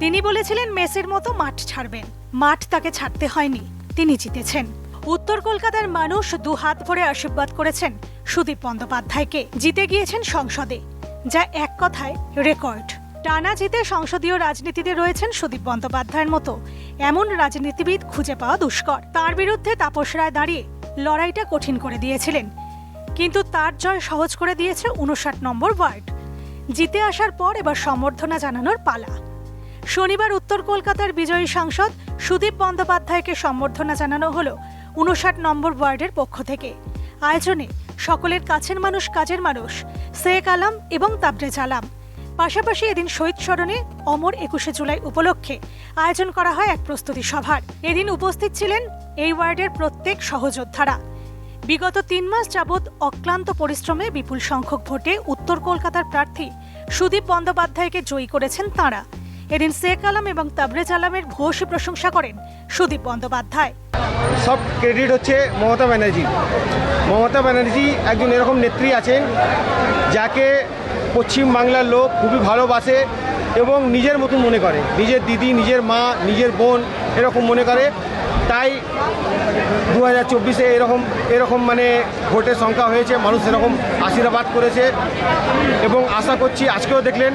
তিনি বলেছিলেন মেসের মতো মাঠ ছাড়বেন। মাঠ তাকে ছাড়তে হয়নি। তিনি জিতেছেন। উত্তর কলকাতার মানুষ দু হাত ভরে আশীর্বাদ করেছেন সুদীপ বন্দ্যোপাধ্যায়কে। জিতে গিয়েছেন সংসদে, যা এক কথায় রেকর্ড। টানা জিতে সংসদীয় রাজনীতিতে রয়েছেন সুদীপ বন্দ্যোপাধ্যায়ের মতো। এমন রাজনীতিবিদ খুঁজে পাওয়া দুষ্কর। তার বিরুদ্ধে তাপস রায় দাঁড়িয়ে লড়াইটা কঠিন করে দিয়েছিলেন। কিন্তু তার জয় সহজ করে দিয়েছে উনষাট নম্বর ওয়ার্ড। জিতে আসার পর এবার সম্বর্ধনা জানানোর পালা। শনিবার উত্তর কলকাতার বিজয়ী সাংসদ সুদীপ বন্দ্যোপাধ্যায়কে সম্বর্ধনা জানানো হলো উনষাট নম্বর ওয়ার্ডের পক্ষ থেকে। আয়োজনে সকলের কাছের মানুষ কাজের মানুষ, শেখ আলাম এবং তাবরেজ আলাম। পাশাপাশি এদিন শহীদ স্মরণে অমর একুশে জুলাই উপলক্ষে আয়োজন করা হয় এক প্রস্তুতি সভার। এদিন উপস্থিত ছিলেন এই ওয়ার্ডের প্রত্যেক সহযোদ্ধারা। বিগত তিন মাস যাবৎ অক্লান্ত পরিশ্রমে বিপুল সংখ্যক ভোটে উত্তর কলকাতার প্রার্থী সুদীপ বন্দ্যোপাধ্যায়কে জয়ী করেছেন তাঁরা। এদিন শেখ আলম এবং তাবরেজ আলমের ভূয়সী প্রশংসা করেন সুদীপ বন্দ্যোপাধ্যায়। সব ক্রেডিট হচ্ছে মমতা ব্যানার্জি। মমতা ব্যানার্জি একজন এরকম নেত্রী আছেন, যাকে পশ্চিম বাংলার লোক খুবই ভালোবাসে এবং নিজের মতন মনে করে। নিজের দিদি, নিজের মা, নিজের বোন এরকম মনে করে। তাই দু হাজার চব্বিশে এরকম এরকম মানে ভোটের সংখ্যা হয়েছে মানুষ এরকম আশীর্বাদ করেছে এবং আশা করছি আজকেও দেখলেন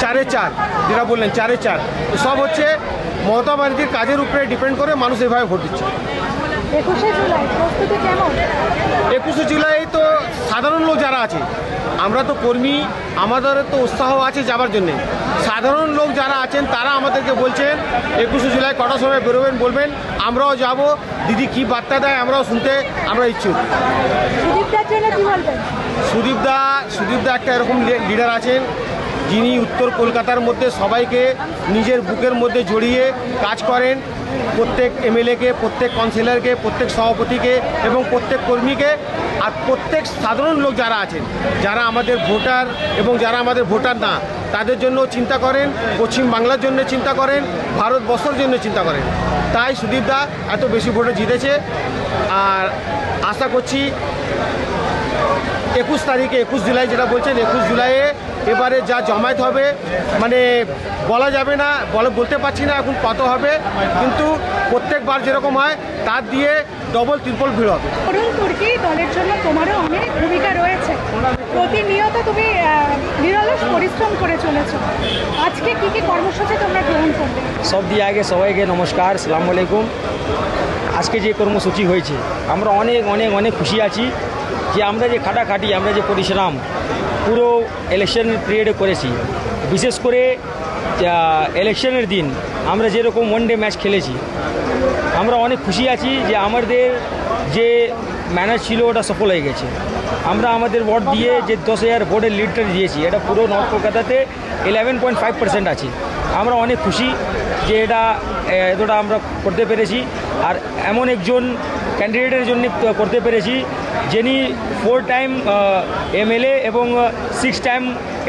চারে চার যেটা বললেন চারে চার। সব হচ্ছে মমতা ব্যানার্জির কাজের উপরে ডিপেন্ড করে মানুষ এভাবে ভোট দিচ্ছে। একুশে জুলাই একুশে জুলাই তো সাধারণ লোক যারা আছে আমরা তো কর্মী আমাদের তো উৎসাহ আছে যাবার জন্যে। সাধারণ লোক যারা আছেন তারা আমাদেরকে বলছেন একুশে জুলাই কটার সময় বেরোবেন বলবেন আমরাও যাব। দিদি কি বার্তা দেয় আমরাও শুনতে আমরা ইচ্ছুক। সুদীপ দা সুদীপ দা একটা এরকম লিডার আছেন যিনি উত্তর কলকাতার মধ্যে সবাইকে নিজের বুকের মধ্যে জড়িয়ে কাজ করেন। প্রত্যেক এমএলএকে, প্রত্যেক কাউন্সিলরকে, প্রত্যেক সভাপতিকে এবং প্রত্যেক কর্মীকে আর প্রত্যেক সাধারণ লোক যারা আছেন, যারা আমাদের ভোটার এবং যারা আমাদের ভোটার না, তাদের জন্য চিন্তা করেন, পশ্চিম বাংলার জন্য চিন্তা করেন, ভারতবর্ষের জন্য চিন্তা করেন। তাই সুদীপদা এত বেশি ভোটে জিতেছে আর আশা করছি একুশ তারিখে, একুশ জুলাই যেটা বলছেন, একুশ জুলাইয়ে এবারে যা জমায়েত হবে মানে বলা যাবে না বলে বলতে পারছি না এখন কত হবে কিন্তু প্রত্যেকবার যেরকম হয় তার দিয়ে ডবল ত্রিপল ভিড় হবে। অরুণ তুর্কি দলের জন্য তোমারও অনেক ভূমিকা রয়েছে। প্রতিনিয়ত তুমি নিরলস পরিশ্রম করে চলেছো। আজকে কি কি কর্মসূচি তোমরা গ্রহণ করবে সব দিয়ে আগে সবাইকে নমস্কার সালাম আলাইকুম। আজকে যে কর্মসূচি হয়েছে আমরা অনেক অনেক অনেক খুশি আছি যে আমরা যে খাটাখাটি আমরা যে পরিশ্রম পুরো ইলেকশন পিরিয়ডে করেছি। বিশেষ করে ইলেকশনের দিন আমরা যেরকম ওয়ান ডে ম্যাচ খেলেছি, আমরা অনেক খুশি আছি যে আমাদের যে ম্যানেজ ছিল ওটা সফল হয়ে গেছে। আমরা আমাদের ভোট দিয়ে যে দশ হাজার ভোটের লিডটা দিয়েছি, এটা পুরো নর্থ কলকাতাতে ইলেভেন পয়েন্ট ফাইভ পার্সেন্ট আছে। আমরা অনেক খুশি যে এটা এতটা আমরা করতে পেরেছি। আর এমন একজন ক্যান্ডিডেটের জন্য করতে পেরেছি যিনি ফোর টাইম এমএলএ এবং সিক্স টাইম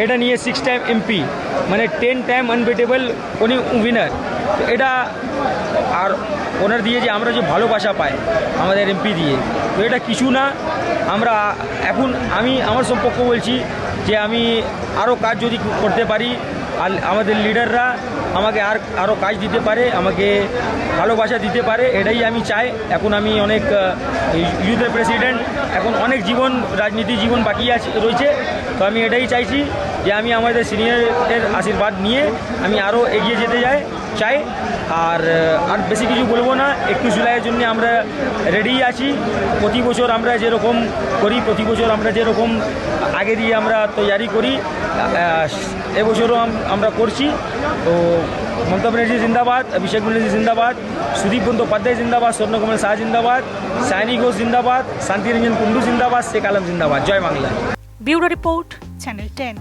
এটা নিয়ে সিক্স টাইম এমপি মানে টেন টাইম আনবিটেবল উনি উইনার তো এটা আর ওনার দিয়ে যে আমরা যে ভালোবাসা পাই, আমাদের এমপি দিয়ে। তো এটা কিছু না, আমরা এখন আমি, আমার সম্পর্ক বলছি যে আমি আরও কাজ যদি করতে পারি, আর আমাদের লিডাররা আমাকে আর আরও কাজ দিতে পারে, আমাকে ভালোবাসা দিতে পারে, এটাই আমি চাই। এখন আমি অনেক ইউথের প্রেসিডেন্ট, এখন অনেক জীবন, রাজনীতি জীবন বাকি আছে, রয়েছে। তো আমি এটাই চাইছি যে আমি আমাদের সিনিয়রের আশীর্বাদ নিয়ে আমি আরও এগিয়ে যেতে যাই। চাই। আর আর বেশি কিছু বলব না। একুশ জুলাইয়ের জন্য আমরা রেডি আছি। প্রতি বছর আমরা যেরকম করি, প্রতি বছর আমরা যেরকম আগে দিয়ে আমরা তৈরি করি এবছরও আমরা করছি। তো মমতা ব্যানার্জি জিন্দাবাদ, অভিষেক ব্যানার্জি জিন্দাবাদ, সুদীপ বন্দ্যোপাধ্যায় জিন্দাবাদ, স্বর্ণকমল শাহ জিন্দাবাদ, সায়নী ঘোষ জিন্দাবাদ, শান্তিরঞ্জন কুণ্ডু জিন্দাবাদ, শেখ আলম জিন্দাবাদ। জয় Bangla. Bureau report, channel ten.